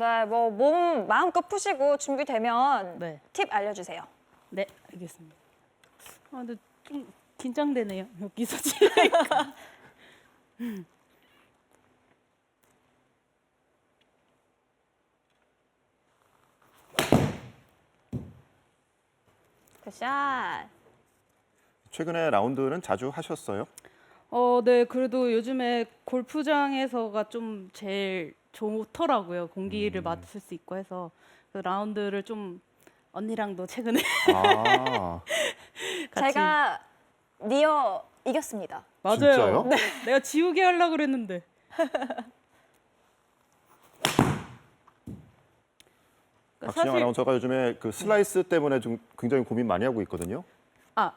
네, 뭐 몸 마음껏 푸시고 준비되면 네. 팁 알려주세요. 네, 알겠습니다. 아, 근데 좀 긴장되네요. 여기서 치니까. 굿샷. 최근에 라운드는 자주 하셨어요? 어, 네, 그래도 요즘에 골프장에서가 좀 제일 좋더라고요. 공기를 음. 맡을 수 있고 해서 그 라운드를 좀 언니랑도 최근에 아, 같이 제가 니어 이겼습니다. 맞아요. 진짜요? 네. 내가 지우개 하려고 그랬는데. 그러니까 박신영 아나운서가 요즘에 그 슬라이스 때문에 좀 굉장히 고민 많이 하고 있거든요. 아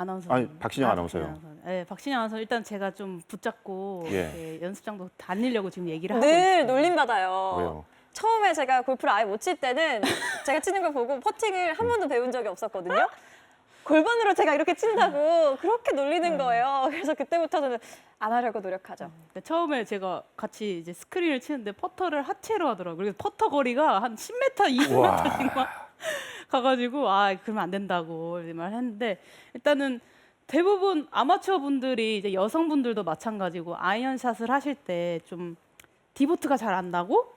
아나운서 아니, 박신영 아나운서요. 박신영 아나운서. 네, 박신영 아나운서 일단 제가 좀 붙잡고 예. 이렇게 연습장도 다니려고 지금 얘기를 하고 늘 있어요. 놀림 받아요. 왜요? 처음에 제가 골프를 아예 못 칠 때는 제가 치는 걸 보고 퍼팅을 한 번도 배운 적이 없었거든요. 골반으로 제가 이렇게 친다고 그렇게 놀리는 거예요. 그래서 그때부터는 안 하려고 노력하죠. 근데 처음에 제가 같이 이제 스크린을 치는데 퍼터를 하체로 하더라고요. 그래서 퍼터 거리가 한 10m, 우와. 20m씩 막 가가지고 아 그러면 안 된다고 말했는데 일단은 대부분 아마추어 분들이 이제 여성분들도 마찬가지고 아이언샷을 하실 때 좀 디보트가 잘 안 나고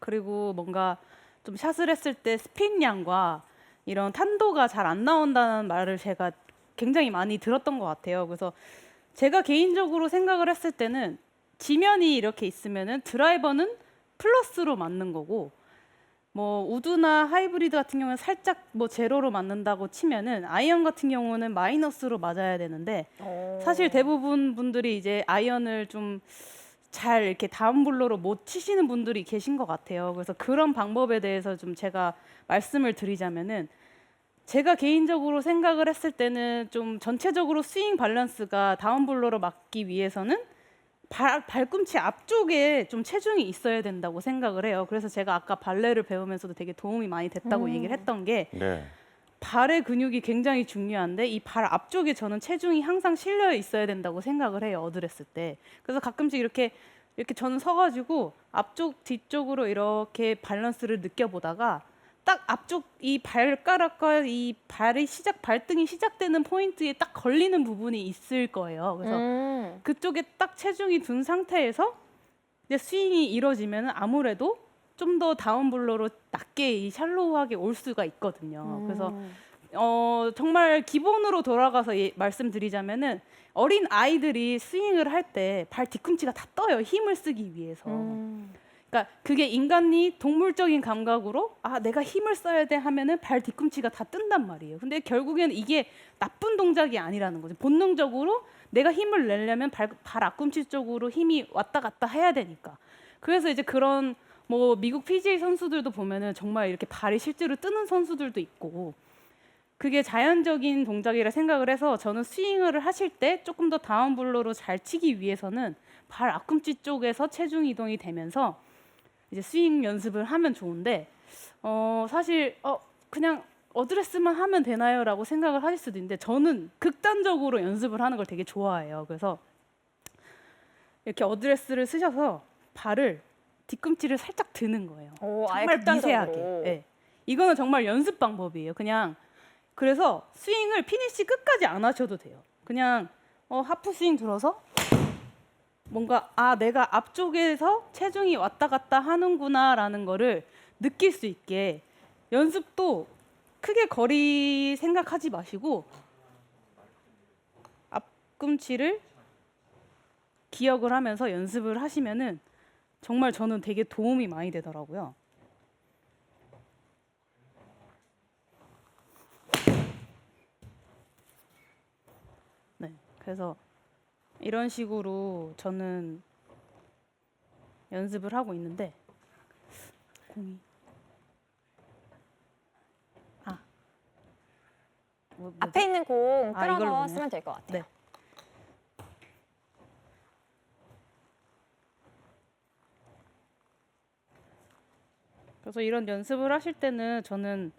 그리고 뭔가 좀 샷을 했을 때 스핀량과 이런 탄도가 잘 안 나온다는 말을 제가 굉장히 많이 들었던 것 같아요. 그래서 제가 개인적으로 생각을 했을 때는 지면이 이렇게 있으면은 드라이버는 플러스로 맞는 거고 뭐 우드나 하이브리드 같은 경우는 살짝 뭐 제로로 맞는다고 치면은 아이언 같은 경우는 마이너스로 맞아야 되는데 사실 대부분 분들이 이제 아이언을 좀 잘 이렇게 다운블로로 못 치시는 분들이 계신 것 같아요. 그래서 그런 방법에 대해서 좀 제가 말씀을 드리자면은 제가 개인적으로 생각을 했을 때는 좀 전체적으로 스윙 밸런스가 다운블로로 맞기 위해서는 발, 발꿈치 앞쪽에 좀 체중이 있어야 된다고 생각을 해요. 그래서 제가 아까 발레를 배우면서도 되게 도움이 많이 됐다고 음. 얘기를 했던 게 네. 발의 근육이 굉장히 중요한데 이 발 앞쪽에 저는 체중이 항상 실려 있어야 된다고 생각을 해요 어드레스 때 그래서 가끔씩 이렇게 이렇게 저는 서가지고 앞쪽 뒤쪽으로 이렇게 밸런스를 느껴보다가 딱 앞쪽 이 발가락과 이 발의 시작 발등이 시작되는 포인트에 딱 걸리는 부분이 있을 거예요 그래서 음. 그쪽에 딱 체중이 둔 상태에서 이제 스윙이 이루어지면 아무래도 좀 더 다운블로로 낮게 이 샬로우하게 올 수가 있거든요. 그래서 음. 어, 정말 기본으로 돌아가서 예, 말씀드리자면은 어린 아이들이 스윙을 할 때 발 뒤꿈치가 다 떠요. 힘을 쓰기 위해서. 음. 그러니까 그게 인간이 동물적인 감각으로 아 내가 힘을 써야 돼 하면은 발 뒤꿈치가 다 뜬단 말이에요. 근데 결국에는 이게 나쁜 동작이 아니라는 거죠. 본능적으로 내가 힘을 내려면 발, 발 앞꿈치 쪽으로 힘이 왔다 갔다 해야 되니까. 그래서 이제 그런 뭐 미국 PGA 선수들도 보면은 정말 이렇게 발이 실제로 뜨는 선수들도 있고 그게 자연적인 동작이라 생각을 해서 저는 스윙을 하실 때 조금 더 다운블로로 잘 치기 위해서는 발 앞꿈치 쪽에서 체중 이동이 되면서 이제 스윙 연습을 하면 좋은데 어 사실 어 그냥 어드레스만 하면 되나요라고 생각을 하실 수도 있는데 저는 극단적으로 연습을 하는 걸 되게 좋아해요. 그래서 이렇게 어드레스를 쓰셔서 발을 뒤꿈치를 살짝 드는 거예요. 오, 정말. 미세하게. 예. 이거는 정말 연습 방법이에요. 그냥 그래서 스윙을 피니시 끝까지 안 하셔도 돼요. 그냥 어, 하프 스윙 들어서 뭔가 아 내가 앞쪽에서 체중이 왔다 갔다 하는구나라는 거를 느낄 수 있게 연습도 크게 거리 생각하지 마시고 앞꿈치를 기억을 하면서 연습을 하시면은 정말 저는 되게 도움이 많이 되더라고요. 네, 그래서 이런 식으로 저는 연습을 하고 있는데 공이 아 뭐, 뭐지? 앞에 있는 공 아, 이걸로 끌어서 그냥? 쓰면 될 것 같아요. 네. 그래서 이런 연습을 하실 때는 저는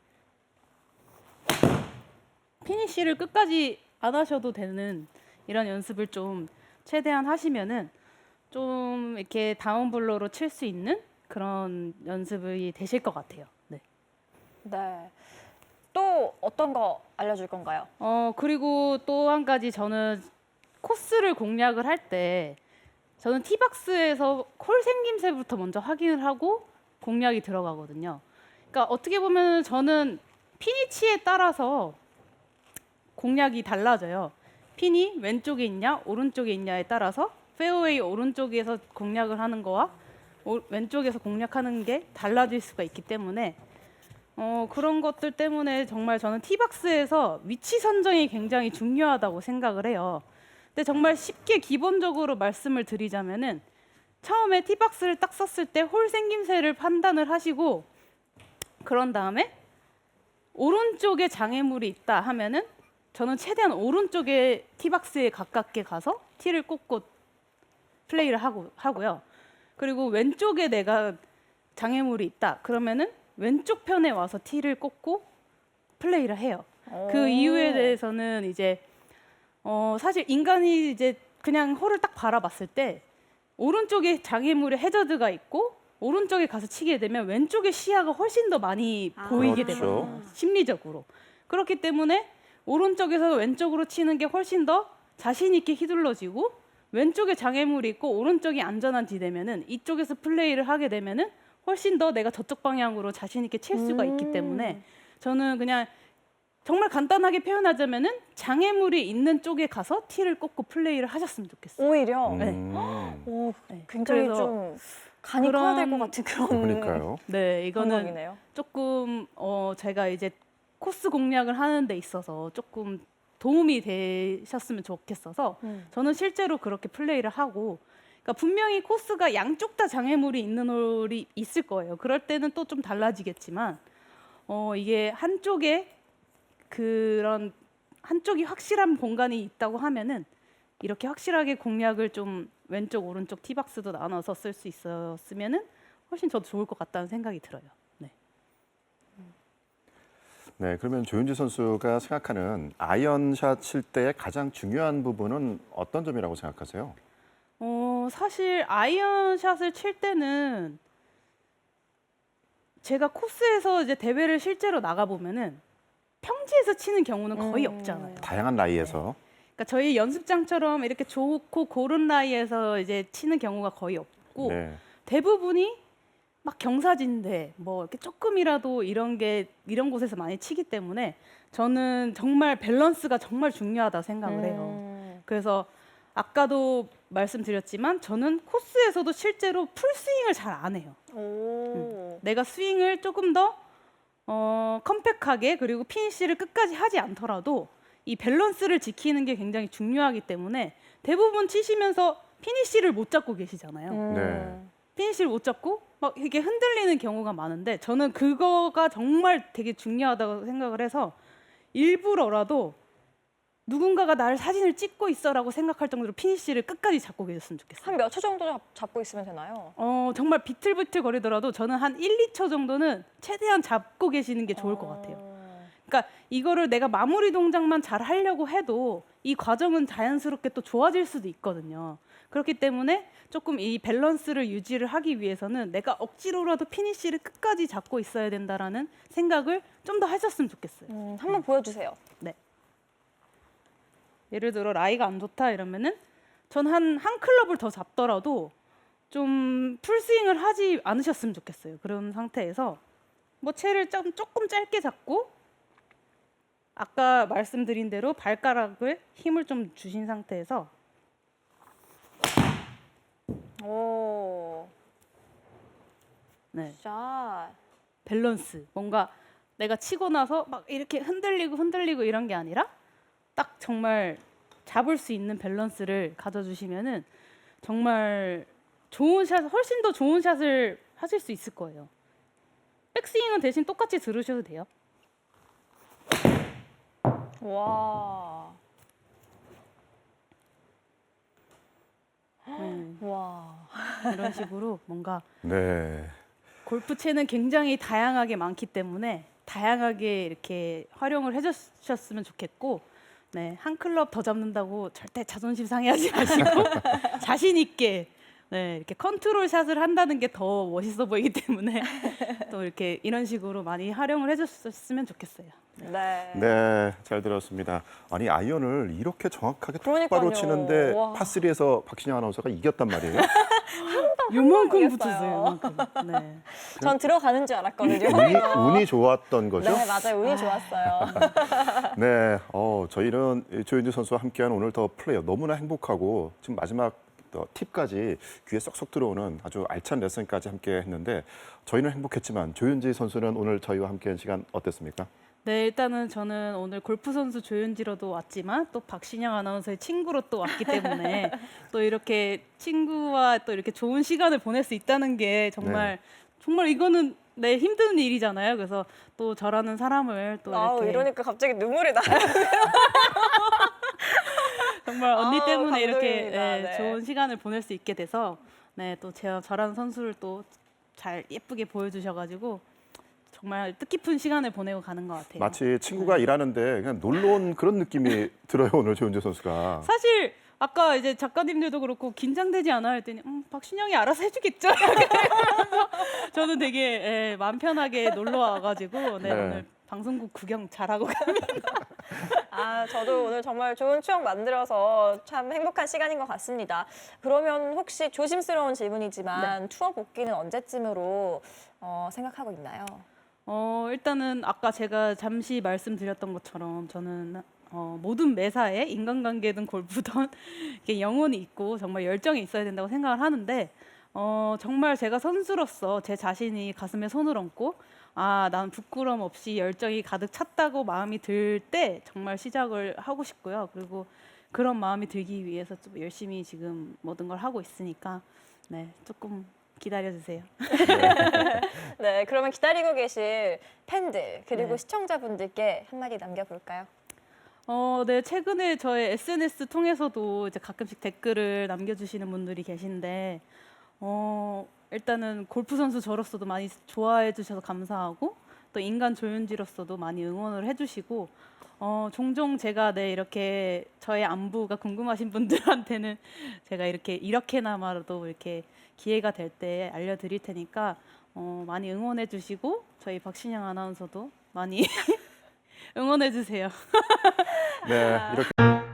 피니쉬를 끝까지 안 하셔도 되는 이런 연습을 좀 최대한 하시면은 좀 이렇게 다운블로로 칠 수 있는 그런 연습이 되실 것 같아요. 네. 네. 또 어떤 거 알려줄 건가요? 어 그리고 또 한 가지 저는 코스를 공략을 할 때 저는 티박스에서 콜 생김새부터 먼저 확인을 하고 공략이 들어가거든요. 그러니까 어떻게 보면 저는 피니치에 따라서 공략이 달라져요. 핀이 왼쪽에 있냐 오른쪽에 있냐에 따라서 페어웨이 오른쪽에서 공략을 하는 거와 오- 왼쪽에서 공략하는 게 달라질 수가 있기 때문에 어, 그런 것들 때문에 정말 저는 티박스에서 위치 선정이 굉장히 중요하다고 생각을 해요. 근데 정말 쉽게 기본적으로 말씀을 드리자면은 처음에 티박스를 딱 썼을 때 홀 생김새를 판단을 하시고 그런 다음에 오른쪽에 장애물이 있다 하면은 저는 최대한 오른쪽에 티박스에 가깝게 가서 티를 꽂고 플레이를 하고 하고요. 그리고 왼쪽에 내가 장애물이 있다 그러면은 왼쪽 편에 와서 티를 꽂고 플레이를 해요. 그 오. 이유에 대해서는 이제 어 사실 인간이 이제 그냥 홀을 딱 바라봤을 때 오른쪽에 장애물의 해저드가 있고 오른쪽에 가서 치게 되면 왼쪽의 시야가 훨씬 더 많이 아. 보이게 그렇죠. 되거든요. 심리적으로. 그렇기 때문에 오른쪽에서 왼쪽으로 치는 게 훨씬 더 자신 있게 휘둘러지고 왼쪽에 장애물이 있고 오른쪽이 안전한 지대면은 이쪽에서 플레이를 하게 되면은 훨씬 더 내가 저쪽 방향으로 자신 있게 칠 수가 있기 음. 때문에 저는 그냥 정말 간단하게 표현하자면은 장애물이 있는 쪽에 가서 티를 꽂고 플레이를 하셨으면 좋겠어요. 오히려 네. 음, 오, 네. 굉장히 좀 간이 그런- 커야 될 것 같은 그런 그러니까요. 네, 이거는 방법이네요. 조금 어 제가 이제 코스 공략을 하는 데 있어서 조금 도움이 되셨으면 좋겠어서 음. 저는 실제로 그렇게 플레이를 하고 그러니까 분명히 코스가 양쪽 다 장애물이 있는 홀이 있을 거예요. 그럴 때는 또 좀 달라지겠지만 어 이게 한쪽에 그런 한쪽이 확실한 공간이 있다고 하면은 이렇게 확실하게 공략을 좀 왼쪽 오른쪽 티박스도 나눠서 쓸 수 있었으면은 훨씬 저도 좋을 것 같다는 생각이 들어요. 네. 네, 그러면 조윤지 선수가 생각하는 아이언샷 칠 때의 가장 중요한 부분은 어떤 점이라고 생각하세요? 어, 사실 아이언샷을 칠 때는 제가 코스에서 이제 대회를 실제로 나가 보면은 평지에서 치는 경우는 거의 음. 없잖아요. 다양한 라이에서 그러니까 저희 연습장처럼 이렇게 좋고 고른 라이에서 이제 치는 경우가 거의 없고 네. 대부분이 막 경사진데 뭐 이렇게 조금이라도 이런 게 이런 곳에서 많이 치기 때문에 저는 정말 밸런스가 정말 중요하다 생각을 해요. 음. 그래서 아까도 말씀드렸지만 저는 코스에서도 실제로 풀 스윙을 잘 안 해요. 오. 내가 스윙을 조금 더 어, 컴팩하게 그리고 피니쉬를 끝까지 하지 않더라도 이 밸런스를 지키는 게 굉장히 중요하기 때문에 대부분 치시면서 피니쉬를 못 잡고 계시잖아요. 음. 네. 피니쉬를 못 잡고 막 이렇게 흔들리는 경우가 많은데 저는 그거가 정말 되게 중요하다고 생각을 해서 일부러라도 누군가가 나를 사진을 찍고 있어라고 생각할 정도로 피니쉬를 끝까지 잡고 계셨으면 좋겠어요. 한 몇 초 정도 잡, 잡고 있으면 되나요? 어, 정말 비틀비틀 거리더라도 저는 한 1, 2초 정도는 최대한 잡고 계시는 게 좋을 것 같아요. 어. 그러니까 이거를 내가 마무리 동작만 잘 하려고 해도 이 과정은 자연스럽게 또 좋아질 수도 있거든요. 그렇기 때문에 조금 이 밸런스를 유지를 하기 위해서는 내가 억지로라도 피니쉬를 끝까지 잡고 있어야 된다라는 생각을 좀 더 하셨으면 좋겠어요. 음, 한번 보여주세요. 예를 들어 라이가 안 좋다 이러면은 전 한 한 클럽을 더 잡더라도 좀 풀스윙을 하지 않으셨으면 좋겠어요. 그런 상태에서 뭐 채를 좀 조금 짧게 잡고 아까 말씀드린 대로 발가락을 힘을 좀 주신 상태에서 오. 네, 샷. 밸런스 뭔가 내가 치고 나서 막 이렇게 흔들리고 흔들리고 이런 게 아니라 딱 정말 잡을 수 있는 밸런스를 가져주시면은 정말 좋은 샷, 훨씬 더 좋은 샷을 하실 수 있을 거예요. 백스윙은 대신 똑같이 들으셔도 돼요. 와. 네, 와. 이런 식으로 뭔가 네. 골프채는 굉장히 다양하게 많기 때문에 다양하게 이렇게 활용을 해주셨으면 좋겠고 네, 한 클럽 더 잡는다고 절대 자존심 상해하지 마시고 자신 있게 네, 이렇게 컨트롤 샷을 한다는 게 더 멋있어 보이기 때문에 또 이렇게 이런 식으로 많이 활용을 해줬으면 좋겠어요. 네. 네, 잘 들었습니다. 아니 아이언을 이렇게 정확하게 그러니까요. 똑바로 치는데 와. 파3에서 박신영 아나운서가 이겼단 말이에요. 요만큼. 요만큼. 네. 전 들어가는 줄 알았거든요. 운이, 운이 좋았던 거죠. 네, 맞아요. 운이 좋았어요. 네, 어, 저희는 이 조현주 선수와 함께한 오늘 더 플레이어 너무나 행복하고 지금 마지막 더 팁까지 귀에 쏙쏙 들어오는 아주 알찬 레슨까지 함께 했는데 저희는 행복했지만 조윤지 선수는 오늘 저희와 함께한 시간 어땠습니까? 네, 일단은 저는 오늘 골프 선수 조윤지로도 왔지만 또 박신영 아나운서의 친구로 또 왔기 때문에 또 이렇게 친구와 또 이렇게 좋은 시간을 보낼 수 있다는 게 정말 정말 이거는 네 힘든 일이잖아요. 그래서 또 저라는 사람을 또 아우, 이렇게 이러니까 갑자기 눈물이 나요. 정말 언니 아우, 때문에 이렇게 감동입니다. 네, 네. 좋은 시간을 보낼 수 있게 돼서 네, 또 제가 저라는 선수를 또 잘 예쁘게 보여주셔가지고 정말 뜻깊은 시간을 보내고 가는 것 같아요. 마치 친구가 일하는데 그냥 놀러 온 그런 느낌이 들어요 오늘 조윤지 선수가. 사실 아까 이제 작가님들도 그렇고 긴장되지 않아요 했더니 음, 박신영이 알아서 해주겠죠. 저는 되게 예, 마음 편하게 놀러 와가지고 네, 네. 오늘 방송국 구경 잘하고 갑니다. 아, 저도 오늘 정말 좋은 추억 만들어서 참 행복한 시간인 것 같습니다. 그러면 혹시 조심스러운 질문이지만 투어 복귀는 언제쯤으로 어, 생각하고 있나요? 어, 일단은 아까 제가 잠시 말씀드렸던 것처럼 저는 어, 모든 매사에 인간관계든 골프든 이렇게 영혼이 있고 정말 열정이 있어야 된다고 생각을 하는데 어, 정말 제가 선수로서 제 자신이 가슴에 손을 얹고 아, 난 부끄럼 없이 열정이 가득 찼다고 마음이 들 때 정말 시작을 하고 싶고요. 그리고 그런 마음이 들기 위해서 좀 열심히 지금 모든 걸 하고 있으니까 네, 조금 기다려 주세요. 네, 그러면 기다리고 계실 팬들 그리고 네. 시청자분들께 한마디 남겨볼까요? 어, 네, 최근에 저의 SNS 통해서도 이제 가끔씩 댓글을 남겨주시는 분들이 계신데, 어, 일단은 골프 선수 저로서도 많이 좋아해 주셔서 감사하고, 또 인간 조윤지로서도 많이 응원을 해주시고, 어, 종종 제가 네, 이렇게 저의 안부가 궁금하신 분들한테는 제가 이렇게, 이렇게나마도 이렇게 기회가 될 때 알려드릴 테니까, 어, 많이 응원해 주시고, 저희 박신영 아나운서도 많이 응원해 주세요. 네, 이렇게.